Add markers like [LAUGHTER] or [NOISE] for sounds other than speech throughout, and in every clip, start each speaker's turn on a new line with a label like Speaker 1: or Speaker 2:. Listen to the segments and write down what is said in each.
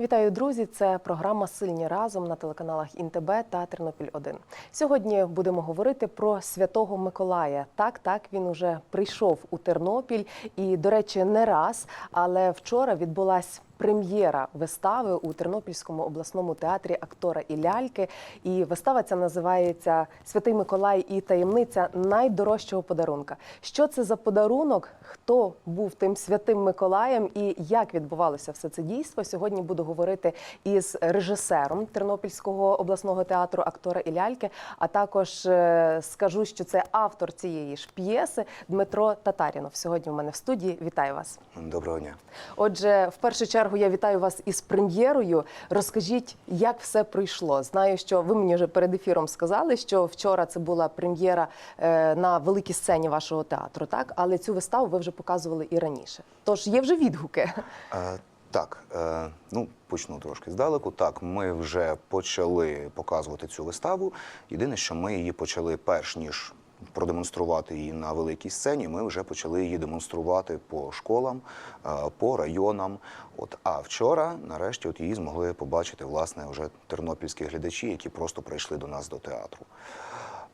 Speaker 1: Вітаю, друзі! Це програма Сильні разом на телеканалах ІНТБ та Тернопіль 1 Сьогодні будемо говорити про святого Миколая. Так, так він уже прийшов у Тернопіль і, до речі, не раз, але вчора відбулась. Прем'єра вистави у Тернопільському обласному театрі актора і ляльки. І вистава ця називається Святий Миколай і таємниця найдорожчого подарунка. Що це за подарунок? Хто був тим святим Миколаєм і як відбувалося все це дійство? Сьогодні буду говорити із режисером Тернопільського обласного театру актора і ляльки. А також е, скажу, що це автор цієї ж п'єси Дмитро Татарінов. Сьогодні у мене в студії. Вітаю вас.
Speaker 2: Доброго дня.
Speaker 1: Отже, в першу чергу я вітаю вас із прем'єрою. Розкажіть, як все пройшло. Знаю, що ви мені вже перед ефіром сказали, що вчора це була прем'єра е, на великій сцені вашого театру, так але цю виставу ви вже показували і раніше. Тож є вже відгуки.
Speaker 2: Е, так, е, ну почну трошки здалеку. Так, ми вже почали показувати цю виставу. Єдине, що ми її почали перш ніж продемонструвати її на великій сцені. Ми вже почали її демонструвати по школам, е, по районам. От а вчора, нарешті, от її змогли побачити власне вже тернопільські глядачі, які просто прийшли до нас до театру.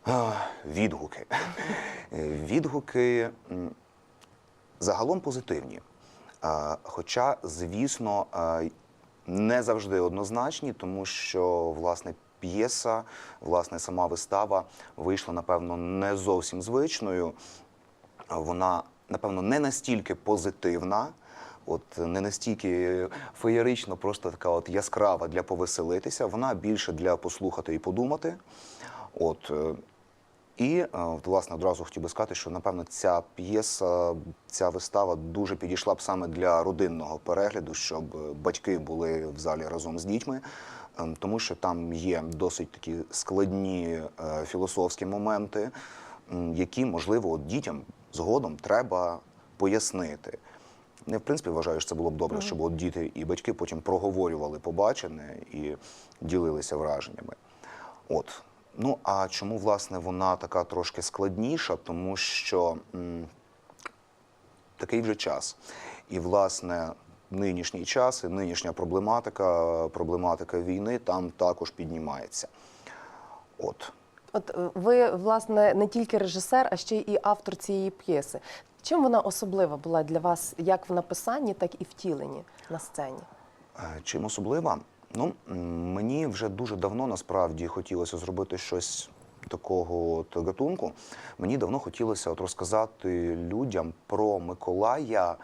Speaker 2: Е, Відгуки. Е, [LAUGHS] Відгуки. загалом позитивні. Хоча, звісно, не завжди однозначні, тому що власне п'єса, власне, сама вистава вийшла, напевно, не зовсім звичною. Вона, напевно, не настільки позитивна. От не настільки феєрично, просто така от яскрава для повеселитися. Вона більше для послухати і подумати. От е, і е, от, власне одразу хотів би сказати, що напевно ця п'єса, ця вистава дуже підійшла б саме для родинного перегляду, щоб е, батьки були в залі разом з дітьми, ем, тому що там є досить такі складні е, філософські моменти, які можливо от дітям згодом треба пояснити. Не в принципі вважаю, що це було б добре, щоб от діти і батьки потім проговорювали побачене і ділилися враженнями. От. Ну а чому власне вона така трошки складніша? Тому що м, такий вже час. І, власне, нинішній час і нинішня проблематика, проблематика війни там також піднімається. От.
Speaker 1: От е, ви, власне, не тільки режисер, а ще і автор цієї п'єси. Чим вона особлива була для вас як в написанні, так і втіленні на сцені?
Speaker 2: Е, Чим особлива? Ну, мені вже дуже давно насправді хотілося зробити щось такого от гатунку. Мені давно хотілося от розказати людям про Миколая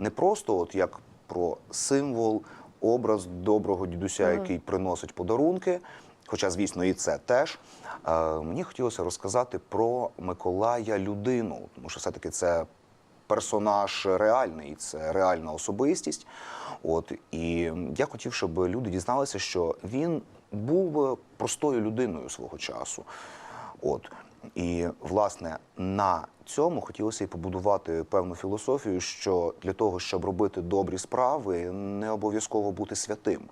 Speaker 2: не просто от як про символ, образ доброго дідуся, який приносить подарунки. Хоча, звісно, і це теж. Е, Мені хотілося розказати про Миколая людину, тому що все-таки це персонаж реальний, це реальна особистість. От і я хотів, щоб люди дізналися, що він був простою людиною свого часу. От і власне на цьому хотілося і побудувати певну філософію, що для того, щоб робити добрі справи, не обов'язково бути святим,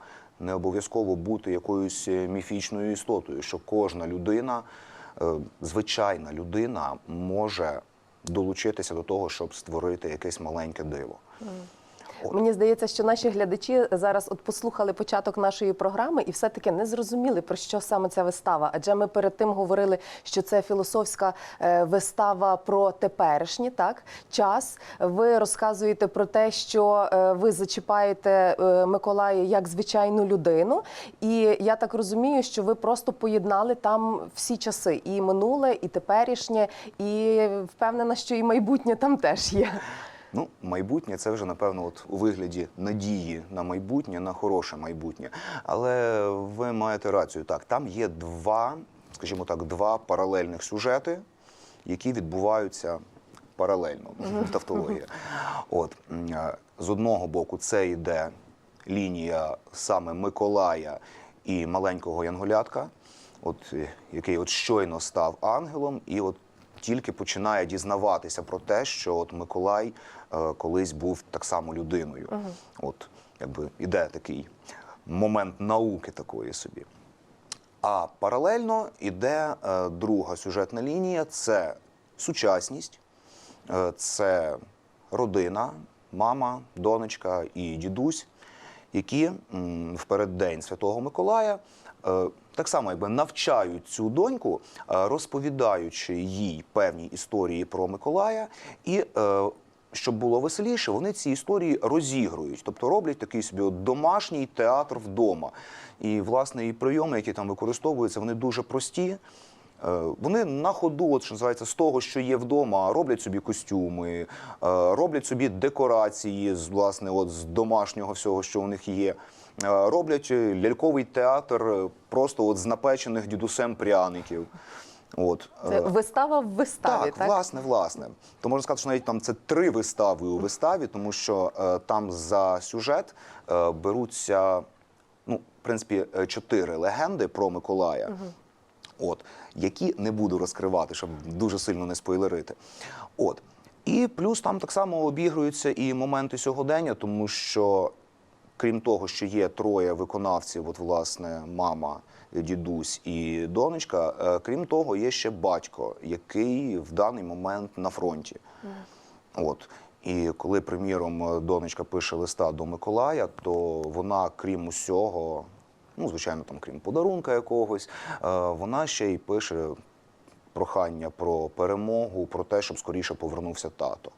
Speaker 2: не обов'язково бути якоюсь міфічною істотою, що кожна людина, е, звичайна людина, може долучитися до того, щоб створити якесь маленьке диво.
Speaker 1: Мені здається, що наші глядачі зараз от послухали початок нашої програми і все-таки не зрозуміли про що саме ця вистава. Адже ми перед тим говорили, що це філософська е, вистава про теперішній так час. Ви розказуєте про те, що е, ви зачіпаєте е, Миколая як звичайну людину, і я так розумію, що ви просто поєднали там всі часи: і минуле, і теперішнє, і впевнена, що і майбутнє там теж є.
Speaker 2: Ну, майбутнє це вже напевно от у вигляді надії на майбутнє, на хороше майбутнє. Але ви маєте рацію. Так, там є два, скажімо так, два паралельних сюжети, які відбуваються паралельно. Тавтологія. От з одного боку, це йде лінія саме Миколая і маленького янголятка, от який от щойно став ангелом, і от тільки починає дізнаватися про те, що от Миколай е, колись був так само людиною. От якби іде такий момент науки такої собі. А паралельно іде е, друга сюжетна лінія це сучасність, е, це родина, мама, донечка і дідусь, які м, в переддень Святого Миколая е, так само якби навчають цю доньку, е, розповідаючи їй певні історії про Миколая і. е, щоб було веселіше, вони ці історії розігрують, тобто роблять такий собі домашній театр вдома. І власне і прийоми, які там використовуються, вони дуже прості. Е, Вони на ходу, от що називається, з того, що є вдома, роблять собі костюми, роблять собі декорації з власне, от з домашнього всього, що у них є. Е, Роблять ляльковий театр е, просто от з напечених дідусем пряників. От
Speaker 1: Це
Speaker 2: е,
Speaker 1: вистава в виставі,
Speaker 2: так,
Speaker 1: так?
Speaker 2: власне, власне. То можна сказати, що навіть там це три вистави у виставі, тому що е, там за сюжет е, беруться, ну, в принципі, чотири легенди про Миколая. От, які не буду розкривати, щоб дуже сильно не спойлерити. От. І плюс там так само обігруються і моменти сьогодення, тому що, крім того, що є троє виконавців, от власне, мама, дідусь і донечка, е, крім того, є ще батько, який в даний момент на фронті. От. І коли, приміром, донечка пише листа до Миколая, то вона, крім усього, ну, звичайно, там, крім подарунка якогось, е, вона ще й пише прохання про перемогу, про те, щоб скоріше повернувся тато.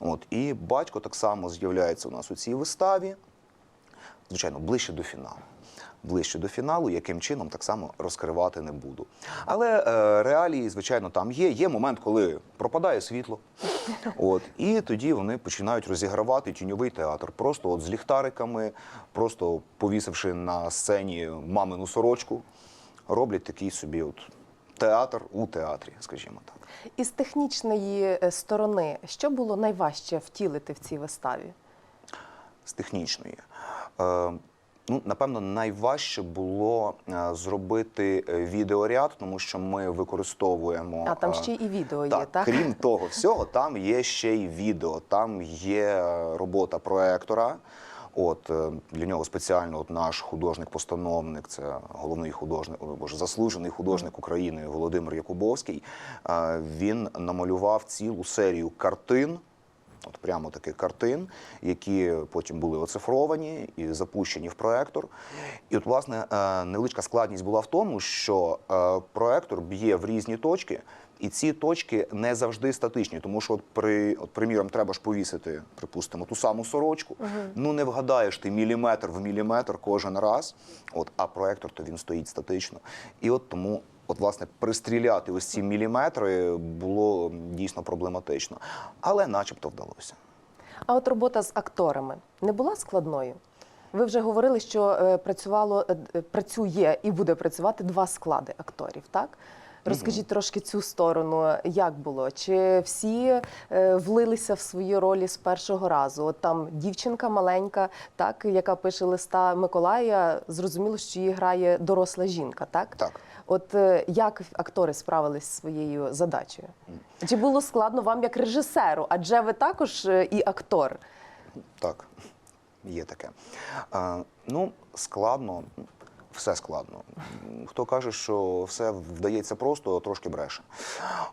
Speaker 2: От. І батько так само з'являється у нас у цій виставі, звичайно, ближче до фіналу. Ближче до фіналу, яким чином так само розкривати не буду. Але е, реалії, звичайно, там є. Є момент, коли пропадає світло. От, і тоді вони починають розігравати тіньовий театр. Просто от з ліхтариками, просто повісивши на сцені мамину сорочку, роблять такий собі от театр у театрі, скажімо так.
Speaker 1: Із технічної е, сторони, що було найважче втілити в цій виставі?
Speaker 2: З технічної. Е, ну, напевно, найважче було е, зробити е, відеоряд, тому що ми використовуємо.
Speaker 1: А там ще і відео є,
Speaker 2: так,
Speaker 1: так?
Speaker 2: крім того [LAUGHS] всього, там є ще й відео, там є робота проектора. От для нього спеціально от наш художник-постановник, це головний художник, боже, заслужений художник України Володимир Якубовський. Він намалював цілу серію картин. От прямо таких картин, які потім були оцифровані і запущені в проектор. І от, власне, е, невеличка складність була в тому, що е, проектор б'є в різні точки, і ці точки не завжди статичні, тому що, от при, от, приміром, треба ж повісити, припустимо, ту саму сорочку. Ну не вгадаєш ти міліметр в міліметр кожен раз. От, а проектор то він стоїть статично. І от тому. От, власне, пристріляти ось ці міліметри було дійсно проблематично, але начебто вдалося.
Speaker 1: А от робота з акторами не була складною? Ви вже говорили, що е, працювало, е, працює і буде працювати два склади акторів, так? Розкажіть трошки цю сторону, як було? Чи всі е, влилися в свої ролі з першого разу? От там дівчинка маленька, так, яка пише листа Миколая, зрозуміло, що її грає доросла жінка, так?
Speaker 2: Так.
Speaker 1: От е, як актори справились зі своєю задачею? Чи було складно вам як режисеру? Адже ви також е, і актор.
Speaker 2: Так, є таке. А, ну, складно, все складно. Хто каже, що все вдається просто, трошки бреше.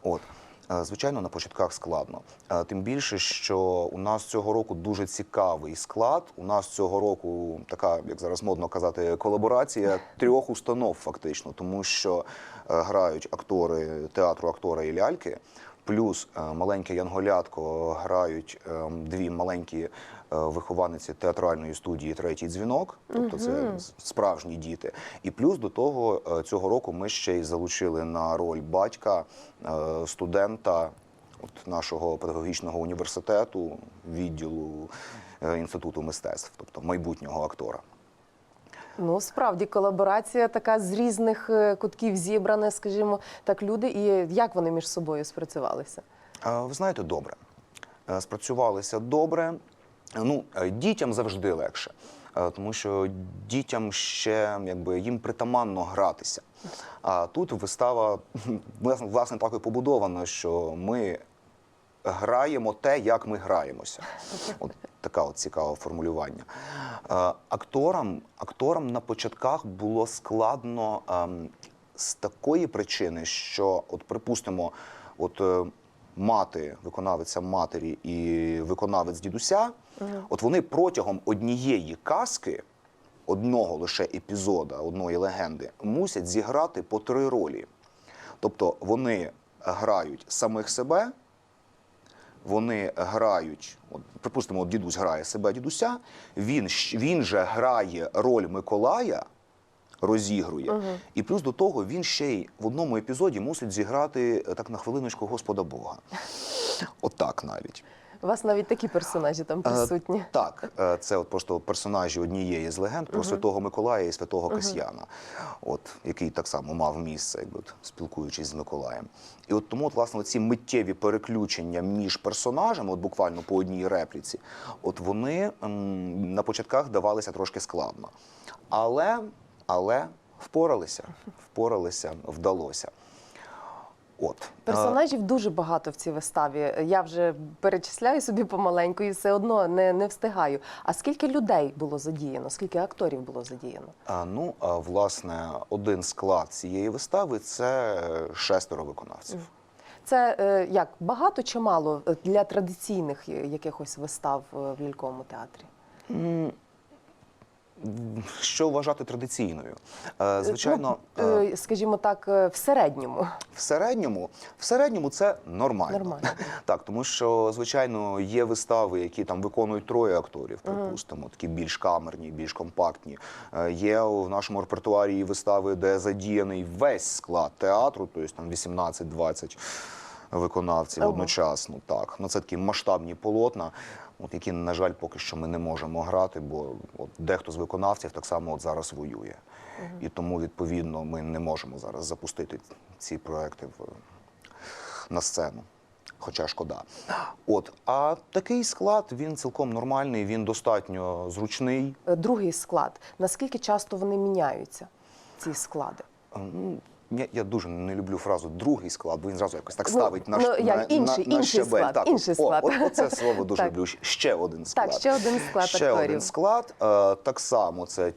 Speaker 2: От. Е, Звичайно, на початках складно. Е, Тим більше, що у нас цього року дуже цікавий склад. У нас цього року така, як зараз модно казати, колаборація трьох установ, фактично, тому що е, грають актори театру актора і ляльки. Плюс маленьке янголятко грають е, дві маленькі вихованиці театральної студії Третій дзвінок, тобто це справжні діти. І плюс до того е, цього року ми ще й залучили на роль батька е, студента от нашого педагогічного університету, відділу е, інституту мистецтв, тобто майбутнього актора.
Speaker 1: Ну, справді, колаборація така з різних е, кутків зібрана, скажімо так, люди. І як вони між собою спрацювалися?
Speaker 2: Е, Ви знаєте, добре. Е, Спрацювалися добре. Ну, е, дітям завжди легше, е, тому що дітям ще якби їм притаманно гратися. А тут вистава [LAUGHS] власне, так і побудована, що ми граємо те, як ми граємося. От така от цікаве формулювання. Е, Акторам, акторам на початках було складно ем, з такої причини, що, от припустимо, от мати, виконавиця матері і виконавець дідуся, от вони протягом однієї казки одного лише епізода, одної легенди, мусять зіграти по три ролі. Тобто вони грають самих себе, вони грають, от, припустимо, от дідусь грає себе дідуся, він, він же грає роль Миколая, розігрує, і плюс до того він ще й в одному епізоді мусить зіграти е, так на хвилиночку Господа Бога. Отак навіть.
Speaker 1: У вас навіть такі персонажі там присутні.
Speaker 2: Е, Так, е, це от просто персонажі однієї з легенд про святого Миколая і святого Касьяна, от який так само мав місце, якби от, спілкуючись з Миколаєм. І от тому, от, власне, ці миттєві переключення між персонажами, от буквально по одній репліці, от вони м, на початках давалися трошки складно. Але, але впоралися, впоралися, вдалося. От. е,
Speaker 1: Персонажів дуже багато в цій виставі. Я вже перечисляю собі помаленьку і все одно не, не встигаю. А скільки людей було задіяно? Скільки акторів було задіяно?
Speaker 2: А, ну, а, власне, один склад цієї вистави це шестеро виконавців.
Speaker 1: Це е, як багато чи мало для традиційних якихось вистав е, в ляльковому театрі?
Speaker 2: Що вважати традиційною? Е, Звичайно,
Speaker 1: ну,
Speaker 2: е,
Speaker 1: е, скажімо так, е, в середньому.
Speaker 2: в середньому, в середньому це нормально.
Speaker 1: Нормально.
Speaker 2: Так, тому що, звичайно, є вистави, які там виконують троє акторів, припустимо, такі більш камерні, більш компактні. Е, Є в нашому репертуарі і вистави, де задіяний весь склад театру, тобто там 18-20 виконавців
Speaker 1: Ого.
Speaker 2: одночасно. Так, ну це такі масштабні полотна. От які, на жаль, поки що ми не можемо грати, бо от дехто з виконавців так само от зараз воює. І тому, відповідно, ми не можемо зараз запустити ці проекти в, на сцену. Хоча шкода. От, а такий склад він цілком нормальний, він достатньо зручний.
Speaker 1: Е, Другий склад. Наскільки часто вони міняються, ці склади?
Speaker 2: Ну, я, я дуже не люблю фразу другий склад, бо він зразу якось так
Speaker 1: Ну,
Speaker 2: ставить на,
Speaker 1: ну, як
Speaker 2: на,
Speaker 1: інший-
Speaker 2: на, на
Speaker 1: інший
Speaker 2: щебель.
Speaker 1: склад,
Speaker 2: Так,
Speaker 1: інший
Speaker 2: о,
Speaker 1: склад.
Speaker 2: От, оце слово дуже
Speaker 1: Так.
Speaker 2: люблю. Ще один склад.
Speaker 1: Так, ще один склад
Speaker 2: ще
Speaker 1: акторів.
Speaker 2: один склад. Е, так само це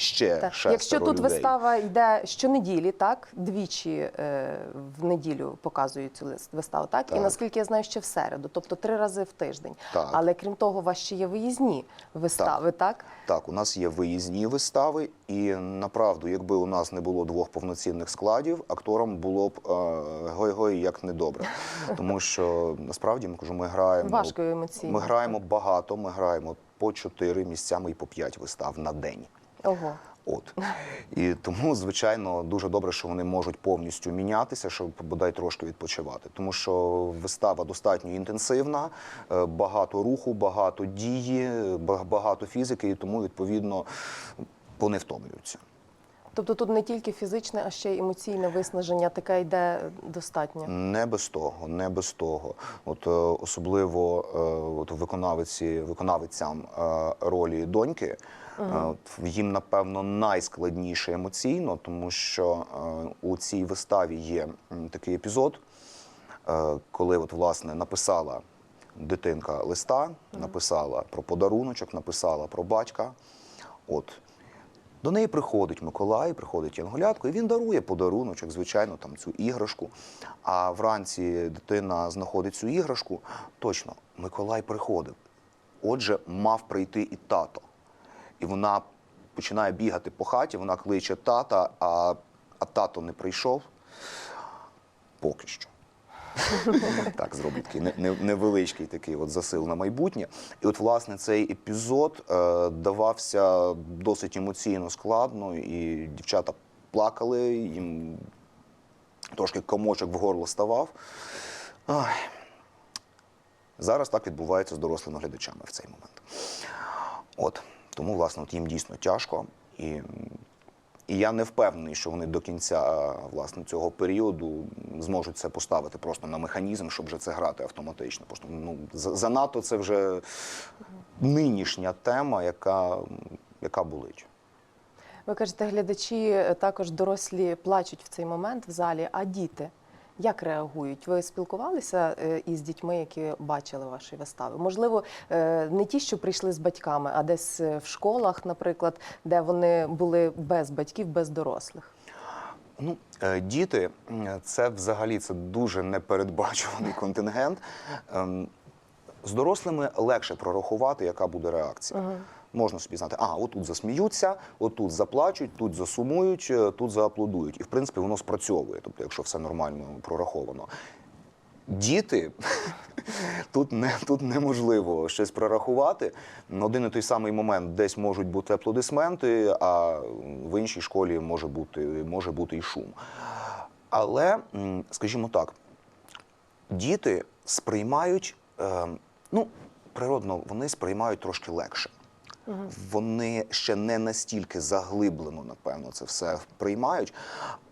Speaker 2: ще
Speaker 1: Так.
Speaker 2: шестеро
Speaker 1: Якщо тут
Speaker 2: людей.
Speaker 1: вистава йде щонеділі, так двічі е, в неділю показують цю виставу, так?
Speaker 2: Так.
Speaker 1: і наскільки я знаю, ще в середу, тобто три рази в тиждень.
Speaker 2: Так.
Speaker 1: Але крім того, у вас ще є виїзні вистави, так?
Speaker 2: Так, у нас є виїзні вистави, і направду, якби у нас не було двох повноцінних складів, акторам було б е, гой-гой як недобре. [LAUGHS] Тому що насправді ми кажу, ми граємо
Speaker 1: Важко емоційно.
Speaker 2: Ми граємо багато, ми граємо по чотири місцями і по п'ять вистав на день.
Speaker 1: Ого.
Speaker 2: От і тому, звичайно, дуже добре, що вони можуть повністю мінятися, щоб бодай трошки відпочивати. Тому що вистава достатньо інтенсивна, е, багато руху, багато дії, ба- багато фізики, і тому відповідно вони втомлюються.
Speaker 1: Тобто тут не тільки фізичне, а ще й емоційне виснаження таке йде достатньо.
Speaker 2: Не без того, не без того. От е, особливо е, от виконавиці, виконавицям е, ролі доньки. От, їм напевно найскладніше емоційно, тому що у цій виставі є такий епізод, коли от власне написала дитинка листа, написала про подаруночок, написала про батька. От до неї приходить Миколай, приходить Янголятко, і він дарує подаруночок, звичайно, там цю іграшку. А вранці дитина знаходить цю іграшку. Точно, Миколай приходив. Отже, мав прийти і тато. І вона починає бігати по хаті, вона кличе тата, а, а тато не прийшов. Поки що. [LAUGHS] Так, зроблю такий не- не- невеличкий такий от засил на майбутнє. І от, власне, цей епізод е, давався досить емоційно складно, і дівчата плакали, їм трошки комочок в горло ставав. Ай. Зараз так відбувається з дорослими глядачами в цей момент. От, тому, власне, от їм дійсно тяжко. І, і я не впевнений, що вони до кінця власне, цього періоду зможуть це поставити просто на механізм, щоб вже це грати автоматично. Просто ну, за- занадто це вже нинішня тема, яка, яка болить.
Speaker 1: Ви кажете, глядачі е, також дорослі плачуть в цей момент в залі, а діти як реагують? Ви спілкувалися е, із дітьми, які бачили ваші вистави? Можливо, е, не ті, що прийшли з батьками, а десь е, в школах, наприклад, де вони були без батьків, без дорослих.
Speaker 2: Ну, діти це взагалі це дуже непередбачуваний контингент. Ем, З дорослими легше прорахувати, яка буде реакція. Можна собі знати, а отут засміються, отут заплачуть, тут засумують, е, тут зааплодують. І в принципі воно спрацьовує, тобто, якщо все нормально прораховано. Діти [LAUGHS] тут не тут неможливо щось прорахувати. Один і той самий момент десь можуть бути аплодисменти, а в іншій школі може бути, може бути і шум. Але, скажімо так, діти сприймають, е, ну, природно, вони сприймають трошки легше. Вони ще не настільки заглиблено, напевно, це все приймають,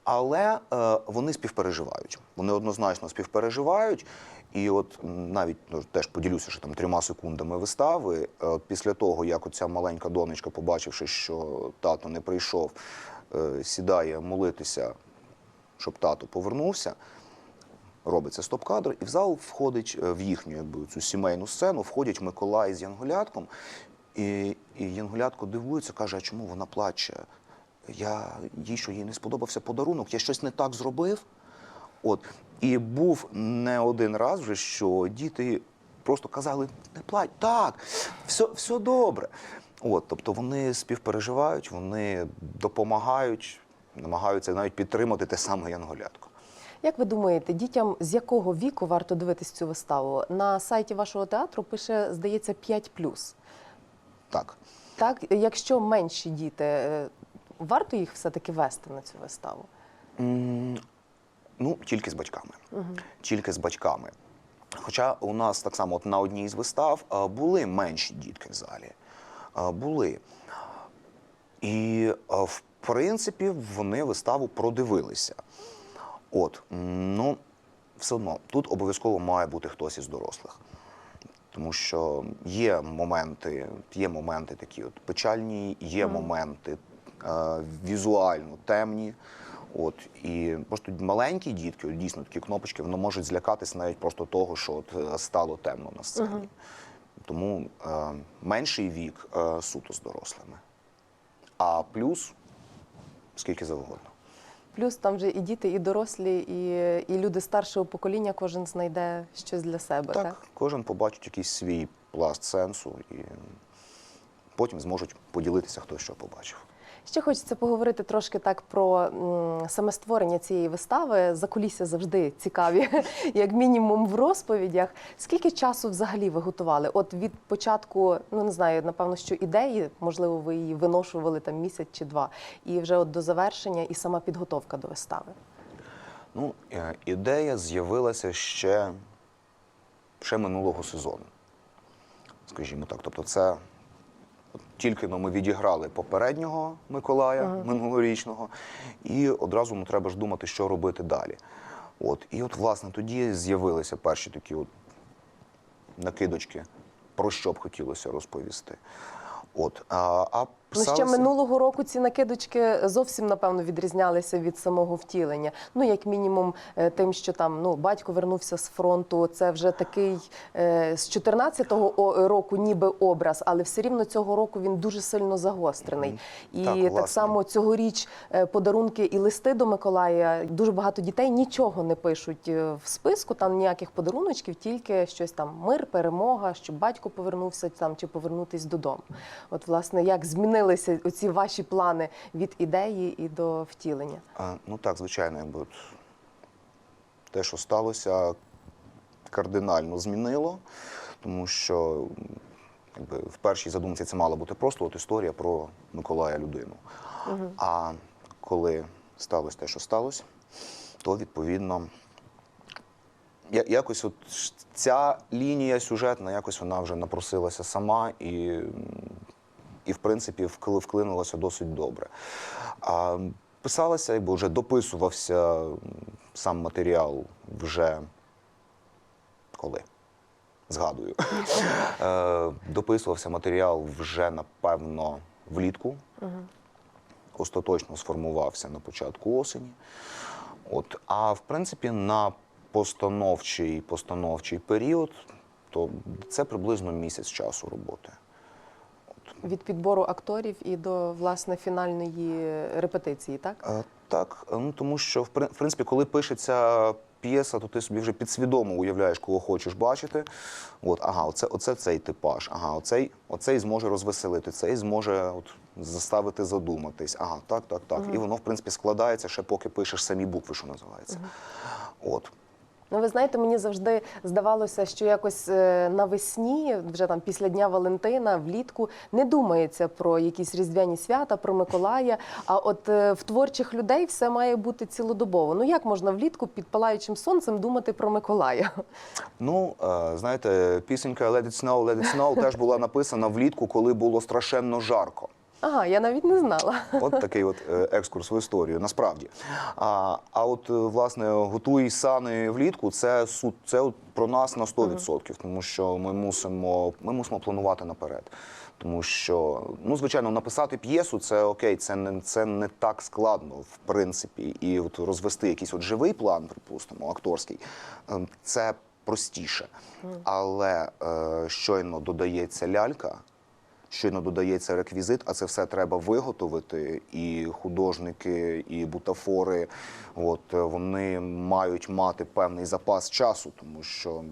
Speaker 2: але е, вони співпереживають. Вони однозначно співпереживають. І от навіть ну, теж поділюся, що там трьома секундами вистави. е, От після того, як оця маленька донечка, побачивши, що тато не прийшов, е, сідає молитися, щоб тато повернувся. Робиться стоп-кадр, і в зал входить е, в їхню якби, цю сімейну сцену, входять Миколай з Янголятком. І, і Янголятко дивується, каже, а чому вона плаче? Я їй, що їй не сподобався подарунок, я щось не так зробив. От. І був не один раз вже, що діти просто казали, не плач, так, все, все добре. От, тобто вони співпереживають, вони допомагають, намагаються навіть підтримати те саме Янголятко.
Speaker 1: Як ви думаєте, дітям з якого віку варто дивитись цю виставу? На сайті вашого театру пише, здається, 5+.
Speaker 2: Так.
Speaker 1: Так, якщо менші діти, е, варто їх все-таки вести на цю виставу?
Speaker 2: М, Ну, тільки з батьками. Тільки з батьками. Хоча у нас так само от на одній з вистав були менші дітки в залі. Були. І, в принципі, вони виставу продивилися. От, ну, все одно, тут обов'язково має бути хтось із дорослих. Тому що є моменти, є моменти такі от печальні, є моменти е, візуально темні. От і просто маленькі дітки, от дійсно такі кнопочки, вони можуть злякатися навіть просто того, що от е, стало темно на сцені. Тому е, менший вік е, суто з дорослими. А плюс скільки завгодно.
Speaker 1: Плюс там вже і діти, і дорослі, і, і люди старшого покоління, кожен знайде щось для себе.
Speaker 2: Так,
Speaker 1: Так,
Speaker 2: кожен побачить якийсь свій пласт сенсу і потім зможуть поділитися, хто що побачив.
Speaker 1: Ще хочеться поговорити трошки так про м, саме створення цієї вистави. Закулісся завжди цікаві, [LAUGHS] як мінімум в розповідях. Скільки часу взагалі ви готували? От від початку, ну не знаю, напевно, що ідеї, можливо, ви її виношували там місяць чи два, і вже от до завершення, і сама підготовка до вистави.
Speaker 2: Ну, е, ідея з'явилася ще, ще минулого сезону. Скажімо так. Тобто, це тільки но ми відіграли попереднього Миколая минулорічного, і одразу ну, треба ж думати, що робити далі. От. І от, власне, тоді з'явилися перші такі от накидочки, про що б хотілося розповісти. От. А, а
Speaker 1: Ну, ще минулого року ці накидочки зовсім напевно відрізнялися від самого втілення. Ну, як мінімум, е, тим, що там ну батько вернувся з фронту. Це вже такий е, з 14-го року, ніби образ, але все рівно цього року він дуже сильно загострений. І
Speaker 2: Так,
Speaker 1: так, само цьогоріч е, подарунки і листи до Миколая. Дуже багато дітей нічого не пишуть е, в списку. Там ніяких подаруночків, тільки щось там мир, перемога, щоб батько повернувся там чи повернутись додому. От, власне, як змінилися оці ваші плани від ідеї і до втілення?
Speaker 2: А, ну так, звичайно, якби те, що сталося, кардинально змінило, тому що якби, в першій задумці це мала бути просто от історія про Миколая людину. А коли сталося те, що сталося, то відповідно. я- Якось от ця лінія сюжетна, якось вона вже напросилася сама і, і в принципі, вкли- вклинулася досить добре. А писалася, якби вже дописувався сам матеріал вже коли? Згадую. Е, Дописувався матеріал вже, напевно, влітку. Остаточно сформувався на початку осені. От. А в принципі, на постановчий, постановчий період, то це приблизно місяць часу роботи.
Speaker 1: Від підбору акторів і до власне фінальної репетиції, так?
Speaker 2: Е, Так, е, ну тому що в принципі, коли пишеться п'єса, то ти собі вже підсвідомо уявляєш, кого хочеш бачити. От, ага, оце, оце цей типаж, ага, оцей, оцей зможе розвеселити, цей зможе от, заставити задуматись. Ага, так, так, так. І воно, в принципі, складається ще поки пишеш самі букви, що називається. От.
Speaker 1: Ну, ви знаєте, мені завжди здавалося, що якось е, навесні, вже там після Дня Валентина, влітку, не думається про якісь різдвяні свята, про Миколая. А от е, в творчих людей все має бути цілодобово. Ну як можна влітку під палаючим сонцем думати про Миколая?
Speaker 2: Ну, е, знаєте, пісенька Let it snow, let it snow теж була написана влітку, коли було страшенно жарко.
Speaker 1: Ага, я навіть не знала.
Speaker 2: От такий от е, екскурс в історію, насправді. А, а от, е, власне, готуй сани влітку, це су- це от про нас на 100%, тому що ми мусимо, ми мусимо планувати наперед. Тому що, ну, звичайно, написати п'єсу це окей, це не, це не так складно, в принципі. І от розвести якийсь от живий план, припустимо, акторський, ем, це простіше. Але е, щойно додається лялька, щойно додається реквізит, а це все треба виготовити. І художники, і бутафори, от е, вони мають мати певний запас часу, тому що.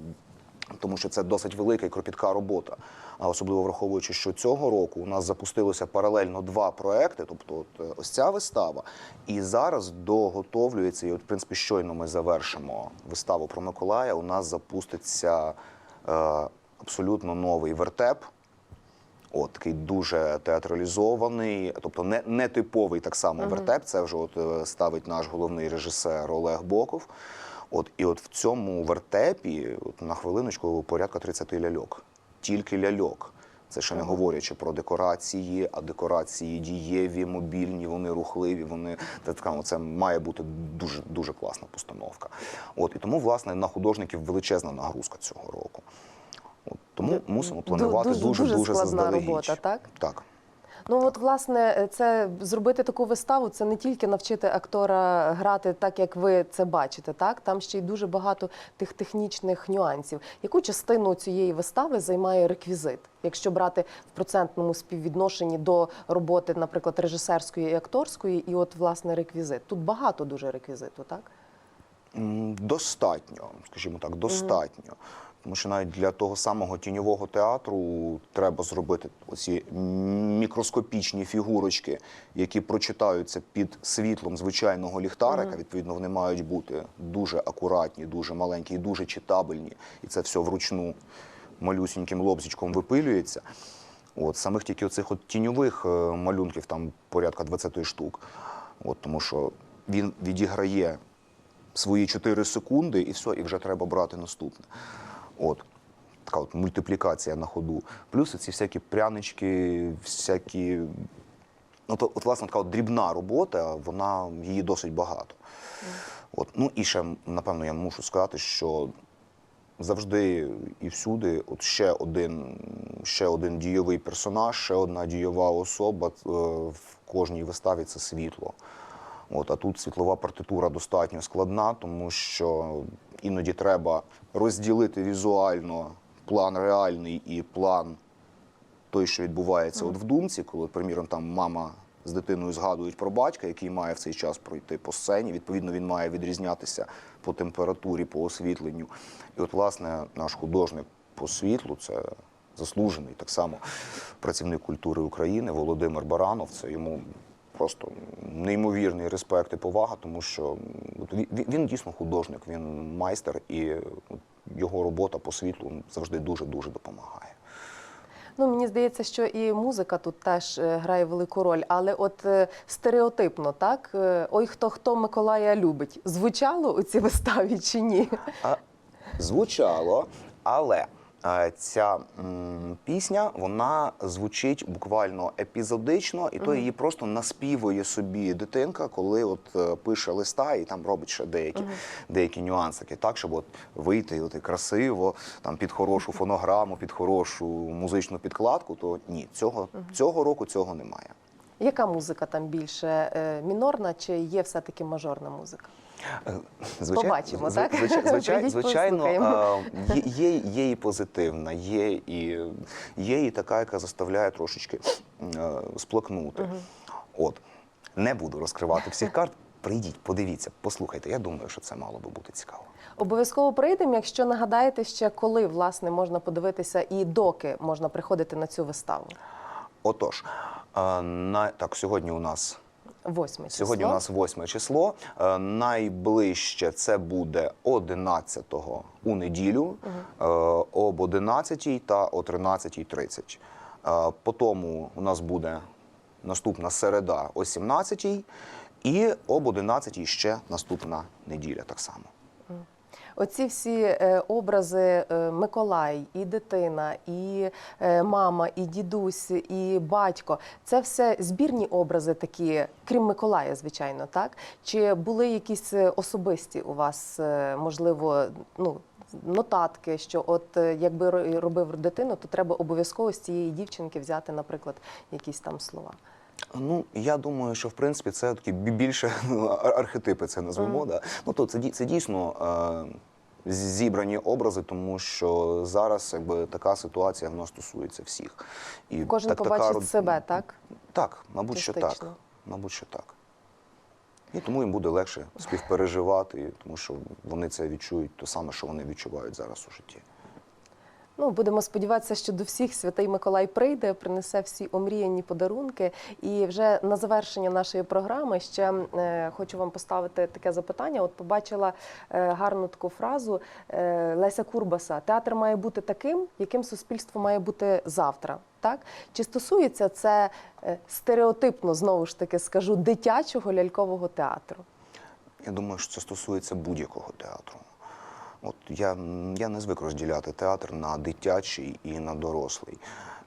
Speaker 2: Тому що це досить велика і кропітка робота. А особливо враховуючи, що цього року у нас запустилося паралельно два проекти, тобто от, е, ось ця вистава, і зараз доготовлюється, і от, в принципі, щойно ми завершимо виставу про Миколая. У нас запуститься е, абсолютно новий вертеп. От такий дуже театралізований, тобто не, не типовий так само вертеп. Це вже от е, ставить наш головний режисер Олег Боков. От і от в цьому вертепі, от на хвилиночку, порядка 30 ляльок. Тільки ляльок. Це ще не говорячи про декорації, а декорації дієві, мобільні, вони рухливі, вони та така, це має бути дуже дуже класна постановка. От і тому, власне, на художників величезна нагрузка цього року. Тому мусимо планувати
Speaker 1: дуже-
Speaker 2: дуже
Speaker 1: дуже складна робота, так?
Speaker 2: Так.
Speaker 1: Ну от власне, це зробити таку виставу, це не тільки навчити актора грати так, як ви це бачите. Так там ще й дуже багато тих технічних нюансів. Яку частину цієї вистави займає реквізит, якщо брати в процентному співвідношенні до роботи, наприклад, режисерської і акторської, і от власне реквізит. Тут багато дуже реквізиту, так?
Speaker 2: Достатньо, скажімо так, достатньо. Тому що навіть для того самого тіньового театру треба зробити оці мікроскопічні фігурочки, які прочитаються під світлом звичайного ліхтарика. Відповідно, вони мають бути дуже акуратні, дуже маленькі і дуже читабельні. І це все вручну малюсіньким лобзичком випилюється. От самих тільки оцих от тіньових е, малюнків там порядка 20 штук. От, тому що він відіграє свої 4 секунди, і все, і вже треба брати наступне. От. Така от мультиплікація на ходу. Плюс ці всякі прянички, всякі. Ну, то, от, власне, така от дрібна робота, вона її досить багато. От. Ну і ще, напевно, я мушу сказати, що завжди і всюди от ще один, ще один дійовий персонаж, ще одна дійова особа е, в кожній виставі це світло. От, а тут світлова партитура достатньо складна, тому що іноді треба розділити візуально план реальний і план той, що відбувається от в думці, коли, приміром, там мама з дитиною згадують про батька, який має в цей час пройти по сцені. Відповідно, він має відрізнятися по температурі, по освітленню. І от, власне, наш художник по світлу це заслужений так само працівник культури України Володимир Баранов. Це йому просто неймовірний респект і повага, тому що от він, він дійсно художник, він майстер, і от його робота по світлу завжди дуже дуже допомагає.
Speaker 1: Ну, мені здається, що і музика тут теж е, грає велику роль, але от е, стереотипно, так? Е, Ой, хто хто Миколая любить. Звучало у цій виставі чи ні?
Speaker 2: А, звучало, але ця м, пісня вона звучить буквально епізодично, і то її просто наспівує собі дитинка, коли от е, пише листа і там робить ще деякі, деякі нюансики, так, щоб от вийти от, і красиво, там під хорошу фонограму, під хорошу музичну підкладку, то ні, цього, цього року цього немає.
Speaker 1: Яка музика там більше е, мінорна чи є все-таки мажорна музика? Побачимо, так?
Speaker 2: звичай- [LAUGHS] звичай- звичайно, е, є, є, є і позитивна, є і, є і така, яка заставляє трошечки е, сплакнути. От, не буду розкривати всіх карт. Прийдіть, подивіться, послухайте. Я думаю, що це мало би бути цікаво.
Speaker 1: Обов'язково прийдемо, якщо нагадаєте ще коли власне можна подивитися і доки можна приходити на цю виставу.
Speaker 2: Отож, е, на так, сьогодні у нас
Speaker 1: Восьме число.
Speaker 2: Сьогодні у нас 8 число. Е, Найближче це буде 11-го у неділю е, об 11 та о 13.30. Е, Потім у нас буде наступна середа о 17 і об 11 ще наступна неділя так само.
Speaker 1: Оці всі е, образи е, Миколай, і дитина, і е, мама, і дідусь, і батько це все збірні образи такі, крім Миколая, звичайно, так? Чи були якісь особисті у вас, можливо, ну. Нотатки, що от якби ро- робив дитину, то треба обов'язково з цієї дівчинки взяти, наприклад, якісь там слова.
Speaker 2: Ну, я думаю, що в принципі це такі більше [LAUGHS] ну, архетипи це назвемо. Да? Ну то це, це дійсно е, зібрані образи, тому що зараз якби така ситуація вона стосується всіх. І
Speaker 1: Кожен
Speaker 2: так-
Speaker 1: побачить
Speaker 2: род-
Speaker 1: себе, так?
Speaker 2: Так, мабуть, що так. Мабуть, що так. І тому їм буде легше співпереживати, тому що вони це відчують те саме, що вони відчувають зараз у житті.
Speaker 1: Ну, будемо сподіватися, що до всіх святий Миколай прийде, принесе всі омріяні подарунки. І вже на завершення нашої програми ще е, хочу вам поставити таке запитання. От побачила е, гарну таку фразу е, Леся Курбаса: театр має бути таким, яким суспільство має бути завтра. Так чи стосується це стереотипно знову ж таки скажу дитячого лялькового театру?
Speaker 2: Я думаю, що це стосується будь-якого театру. От я, я не звик розділяти театр на дитячий і на дорослий.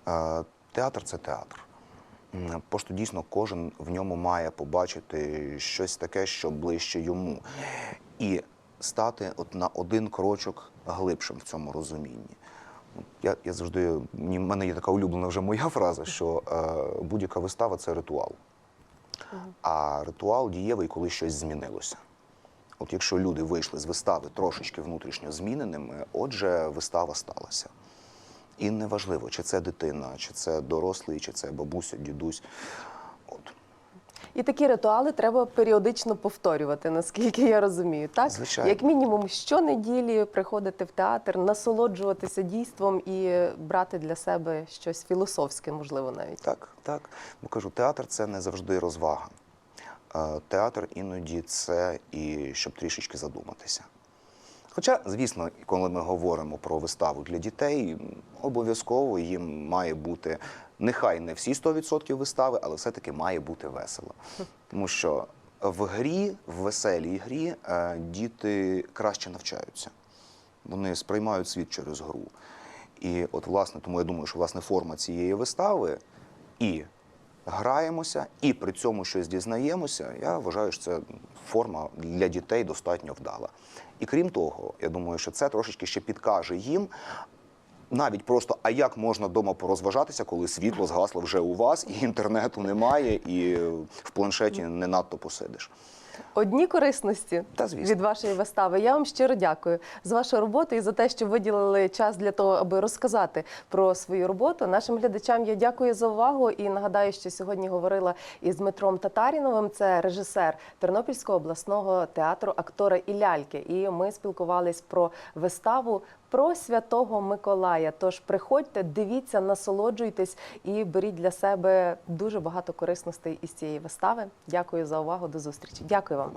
Speaker 2: Е, Театр це театр. М, Просто дійсно кожен в ньому має побачити щось таке, що ближче йому. І стати от на один крочок глибшим в цьому розумінні. Я, я завжди, в мене є така улюблена вже моя фраза, що е, будь-яка вистава це ритуал. А ритуал дієвий, коли щось змінилося. От якщо люди вийшли з вистави трошечки внутрішньо зміненими, отже, вистава сталася. І неважливо, чи це дитина, чи це дорослий, чи це бабуся, дідусь. От.
Speaker 1: І такі ритуали треба періодично повторювати, наскільки я розумію. Так,
Speaker 2: Звичайно.
Speaker 1: як мінімум, щонеділі приходити в театр, насолоджуватися дійством і брати для себе щось філософське, можливо, навіть.
Speaker 2: Так, так. Бо кажу, театр це не завжди розвага. Е, Театр іноді це і щоб трішечки задуматися. Хоча, звісно, коли ми говоримо про виставу для дітей, обов'язково їм має бути нехай не всі 100% вистави, але все-таки має бути весело. Тому що в грі, в веселій грі, е, діти краще навчаються. Вони сприймають світ через гру. І от, власне, тому я думаю, що власне форма цієї вистави і граємося, і при цьому щось дізнаємося. Я вважаю, що це форма для дітей достатньо вдала. І крім того, я думаю, що це трошечки ще підкаже їм. Навіть просто, а як можна вдома порозважатися, коли світло згасло вже у вас, і інтернету немає, і в планшеті не надто посидиш.
Speaker 1: Одні корисності
Speaker 2: Та, звісно.
Speaker 1: від вашої вистави. Я вам щиро дякую за вашу роботу і за те, що виділили час для того, аби розказати про свою роботу. Нашим глядачам я дякую за увагу і нагадаю, що сьогодні говорила із Дмитром Татаріновим. Це режисер Тернопільського обласного театру актора і ляльки. І ми спілкувались про виставу. Про святого Миколая. Тож приходьте, дивіться, насолоджуйтесь і беріть для себе дуже багато корисностей із цієї вистави. Дякую за увагу. До зустрічі. Дякую вам.